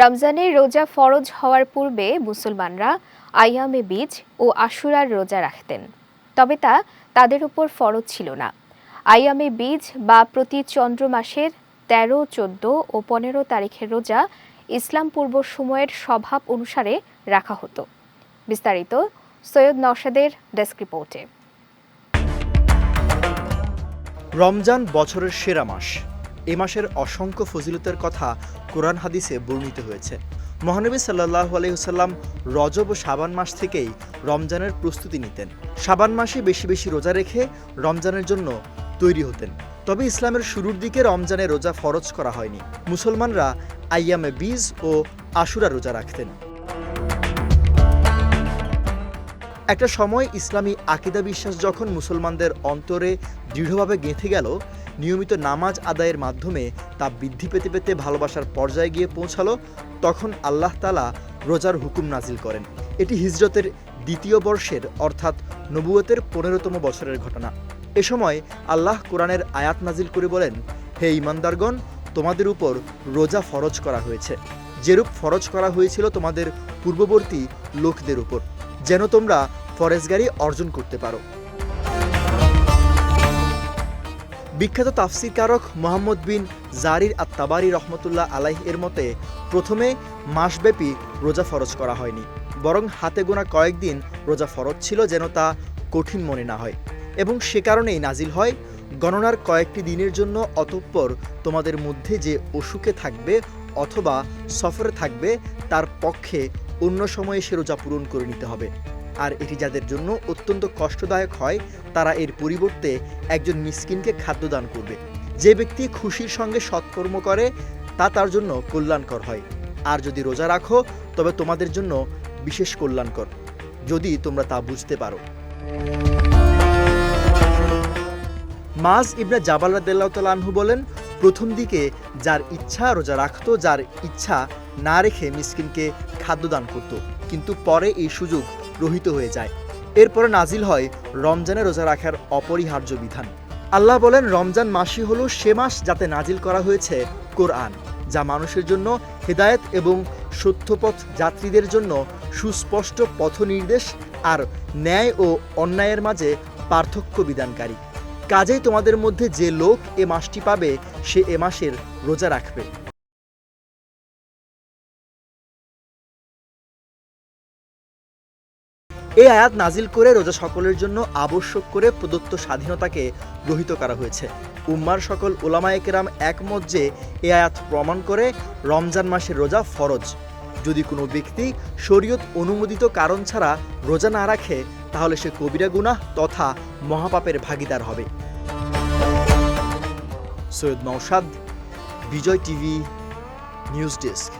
রমজানের রোজা ফরজ হওয়ার পূর্বে মুসলমানরা আইয়ামে বীজ ও আশুরার রোজা রাখতেন। তবে তা তাদের উপর ফরজ ছিল না। আইয়ামে বীজ বা প্রতি চন্দ্র মাসের তেরো, চোদ্দ ও পনেরো তারিখের রোজা ইসলাম পূর্ব সময়ের স্বভাব অনুসারে রাখা হতো। বিস্তারিত সৈয়দ নওশাদের ডেস্ক রিপোর্টে। রমজান বছরের সেরা মাস। এ মাসের অসংখ্য ফজিলতের কথা কোরআন হাদিসে বর্ণিত হয়েছে। মহানবী সাল্লাহ আলহিহসাল্লাম রজব ও সাবান মাস থেকেই রমজানের প্রস্তুতি নিতেন। সাবান মাসে বেশি বেশি রোজা রেখে রমজানের জন্য তৈরি হতেন। তবে ইসলামের শুরুর দিকে রমজানে রোজা ফরজ করা হয়নি। মুসলমানরা আইয়ামে বীজ ও আশুরা রোজা রাখতেন। একটা সময় ইসলামী আকিদা বিশ্বাস যখন মুসলমানদের অন্তরে দৃঢ়ভাবে গেঁথে গেল নিয়মিত নামাজ আদায়ের মাধ্যমে তা বৃদ্ধি পেতে পেতে ভালোবাসার পর্যায়ে গিয়ে পৌঁছালো, তখন আল্লাহ তালা রোজার হুকুম নাজিল করেন। এটি হিজরতের দ্বিতীয় বর্ষের, অর্থাৎ নবুয়তের পনেরোতম বছরের ঘটনা। এ সময় আল্লাহ কোরআনের আয়াত নাজিল করে বলেন, হে ইমানদারগণ, তোমাদের উপর রোজা ফরজ করা হয়েছে। যেরূপ ফরজ করা হয়েছিল তোমাদের পূর্ববর্তী লোকদের উপর। যেন তোমরা ফরেজগারি অর্জন করতে পারো। বিখ্যাত তাফসিরকারক মোহাম্মদ বিন জারির আত্তাবারি রহমতুল্লাহ আলাইহ এর মতে, প্রথমে মাসব্যাপী রোজা ফরজ করা হয়নি, বরং হাতে গোনা কয়েকদিন রোজা ফরজ ছিল যেন তা কঠিন মনে না হয়। এবং সে কারণেই নাজিল হয়, গণনার কয়েকটি দিনের জন্য অতঃপর তোমাদের মধ্যে যে অসুখে থাকবে অথবা সফরে থাকবে, তার পক্ষে অন্য সময়ে সে রোজা পূরণ করে নিতে হবে। আর এটি যাদের জন্য অত্যন্ত কষ্টদায়ক হয়, তারা এর পরিবর্তে একজন মিসকিনকে খাদ্যদান করবে। যে ব্যক্তি খুশির সঙ্গে সৎকর্ম করে, তা তার জন্য কল্যাণকর হয়। আর যদি রোজা রাখো, তবে তোমাদের জন্য বিশেষ কল্যাণকর, যদি তোমরা তা বুঝতে পারো। মাজ ইবনে জাবাল রাদিয়াল্লাহু তাআলা আনহু বলেন, প্রথম দিকে যার ইচ্ছা রোজা রাখতো, যার ইচ্ছা না রেখে মিসকিনকে খাদ্যদান করত। কিন্তু পরে এই সুযোগ রহিত হয়ে যায়। এরপরে নাজিল হয় রমজানে রোজা রাখার অপরিহার্য বিধান। আল্লাহ বলেন, রমজান মাসই হলো সে মাস যাতে নাজিল করা হয়েছে কোরআন, যা মানুষের জন্য হেদায়েত এবং সত্যপথ যাত্রীদের জন্য সুস্পষ্ট পথ নির্দেশ আর ন্যায় ও অন্যায়ের মাঝে পার্থক্য বিধানকারী। কাজেই তোমাদের মধ্যে যে লোক এ মাসটি পাবে, সে এ মাসের রোজা রাখবে। এই আয়াত নাজিল করে রোজা সকলের জন্য আবশ্যক করে প্রদত্ত স্বাধীনতাকে গ্রহীত করা হয়েছে। উম্মার সকল ওলামায়ে কেরাম একমত যে এ আয়াত প্রমাণ করে রমজান মাসের রোজা ফরজ। যদি কোনো ব্যক্তি শরীয়ত অনুমোদিত কারণ ছাড়া রোজা না রাখে, তাহলে সে কবিরা গুনাহ তথা মহাপাপের ভাগিদার হবে। Syed Nausad Bijoy TV, news desk.